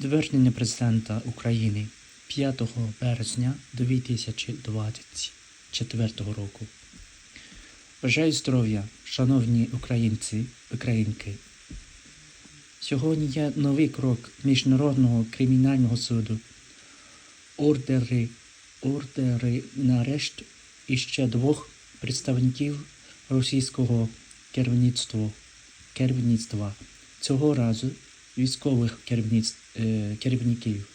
Звернення президента України 5 березня 2024 року. Бажаю здоров'я, шановні українці, українки. Сьогодні є новий крок Міжнародного кримінального суду. Ордери, ордери на арешт іще двох представників російського керівництва, керівництва. Цього разу військових е, керівників,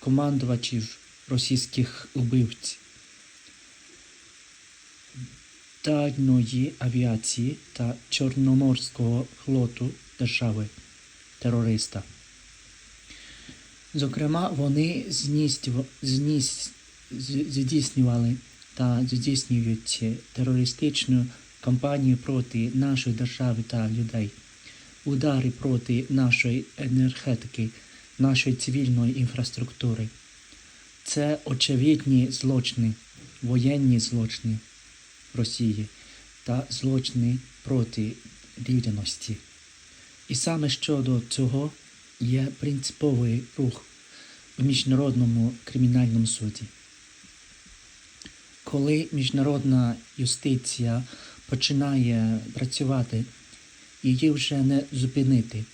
командувачів російських убивць, дальної авіації та Чорноморського флоту держави терориста. Зокрема, вони здійснювали та здійснюють терористичну кампанію проти нашої держави та людей удари проти нашої енергетики, нашої цивільної інфраструктури. Це очевидні злочини, воєнні злочини Росії та злочини проти людяності. І саме щодо цього є принциповий рух в Міжнародному кримінальному суді. Коли міжнародна юстиція починає працювати її вже не зупинити.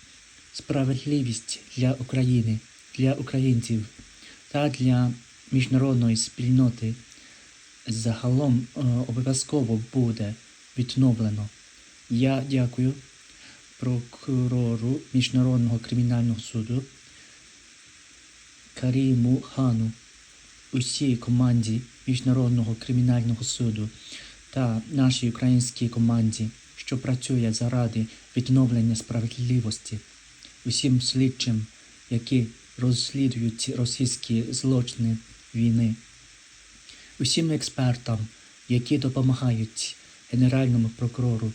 Справедливість для України, для українців та для міжнародної спільноти загалом е, обов'язково буде відновлено. Я дякую прокурору Міжнародного кримінального суду Каріму Хану, усій команді Міжнародного кримінального суду та нашій українській команді що працює заради відновлення справедливості, усім слідчим, які розслідують російські злочини війни, усім експертам, які допомагають Генеральному прокурору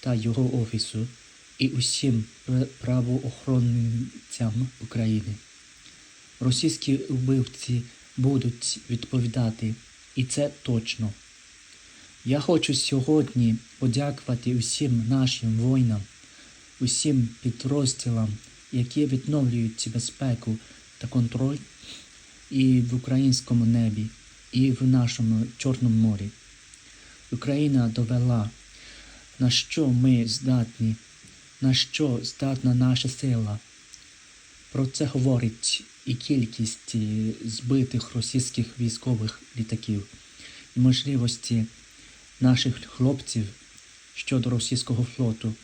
та його офісу, і усім правоохоронцям України. Російські вбивці будуть відповідати, і це точно. Я хочу сьогодні подякувати усім нашим воїнам, усім підрозділам, які відновлюють безпеку та контроль і в українському небі, і в нашому Чорному морі. Україна довела, на що ми здатні, на що здатна наша сила. Про це говорить і кількість збитих російських військових літаків, і можливості наших хлопців щодо російського флоту.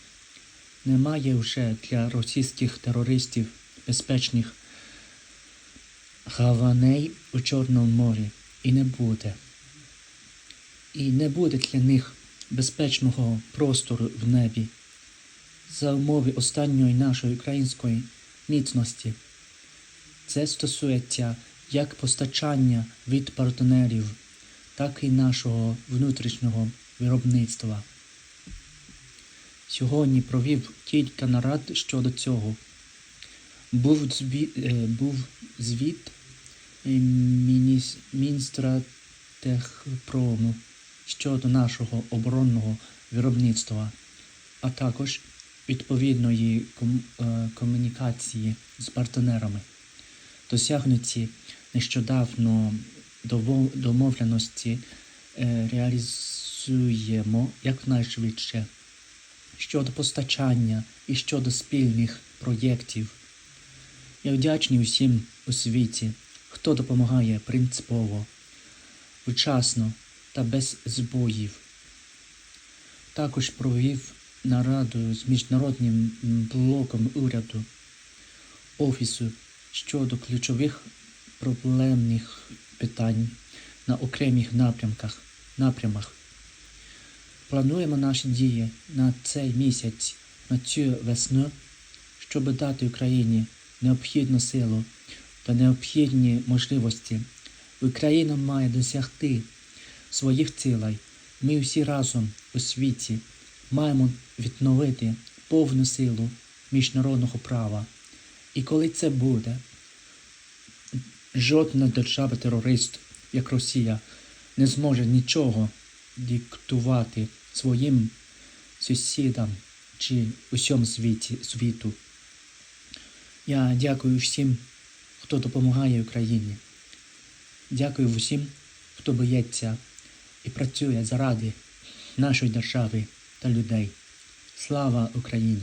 Немає вже для російських терористів безпечних гаваней у Чорному морі і не буде. І не буде для них безпечного простору в небі за умови останньої нашої української міцності. Це стосується як постачання від партнерів так і нашого внутрішнього виробництва. Сьогодні провів кілька нарад щодо цього. Був звіт, е, був звіт е, міністра Техпрому щодо нашого оборонного виробництва, а також відповідної е, комунікації з партнерами, досягнуті нещодавно домовленості е, реалізуємо якнайшвидше щодо постачання і щодо спільних проєктів. Я вдячний усім у світі, хто допомагає принципово, вчасно та без збоїв. Також провів нараду з міжнародним блоком уряду Офісу щодо ключових проблемних питань на окремих напрямках, напрямах. Плануємо наші дії на цей місяць, на цю весну, щоб дати Україні необхідну силу та необхідні можливості. Україна має досягти своїх цілей. Ми всі разом у світі маємо відновити повну силу міжнародного права. І коли це буде, Жодна держава-терорист, як Росія, не зможе нічого диктувати своїм сусідам чи усьому світі, світу. Я дякую всім, хто допомагає Україні. Дякую всім, хто боїться і працює заради нашої держави та людей. Слава Україні!